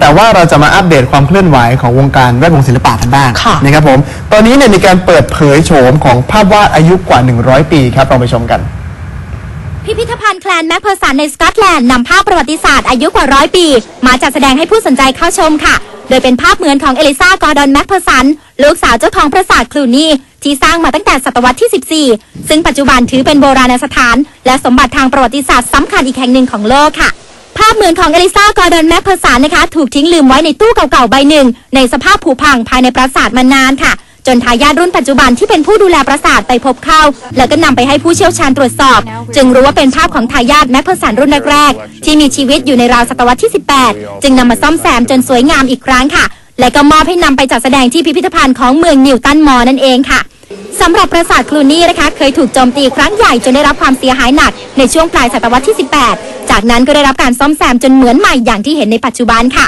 แต่ว่าเราจะมาอัปเดตความเคลื่อนไหวของวงการแวดวงศิลปะกันบ้างค่ะ นะครับผม ตอนนี้เนี่ยมีการเปิดเผยโฉมของภาพวาดอายุกว่า 100 ปีครับลองไปชมกัน พิพิธภัณฑ์แคลนแมคเพอร์สันในสกอตแลนด์นำภาพประวัติศาสตร์อายุกว่าร้อยปี มาจัดแสดงให้ผู้สนใจเข้าชมค่ะ โดยเป็นภาพเหมือนของเอลิซากอร์ดอนแมคเพอร์สันลูกสาวเจ้าของปราสาทคลูนีที่สร้างมาตั้งแต่ศตวรรษที่ 14 ซึ่งปัจจุบันถือเป็นโบราณสถาน และสมบัติทางประวัติศาสตร์สำคัญอีกแห่งหนึ่งของโลกค่ะภา พเหมือนของเอลิซากอร์ดอนแมคเพอร์สันนะคะ ถูกทิ้งลืมไว้ในตู้เก่าๆใบหนึ่ง ในสภาพผุพังภายในปราสาทมานานค่ะ จนทายาทรุ่นปัจจุบันที่เป็นผู้ดูแลปราสาทไปพบเข้า แล้วก็นำไปให้ผู้เชี่ยวชาญตรวจสอบ จึงรู้ว่าเป็นภาพของทายาทแมคเพอร์สันรุ่นแรกๆที่มีชีวิตอยู่ในราวศตวรรษที่ 18 จึงนำมาซ่อมแซมจนสวยงามอีกครั้งค่ะ และก็มอบให้นำไปจัดแสดงที่พิพิธภัณฑ์ของเมืองนิวตันมอร์นั่นเองค่ะสำหรับปราสาทคลูนี่นะคะ เคยถูกโจมตีครั้งใหญ่จนได้รับความเสียหายหนักในช่วงปลายศตวรรษที่ 18 จากนั้นก็ได้รับการซ่อมแซมจนเหมือนใหม่อย่างที่เห็นในปัจจุบันค่ะ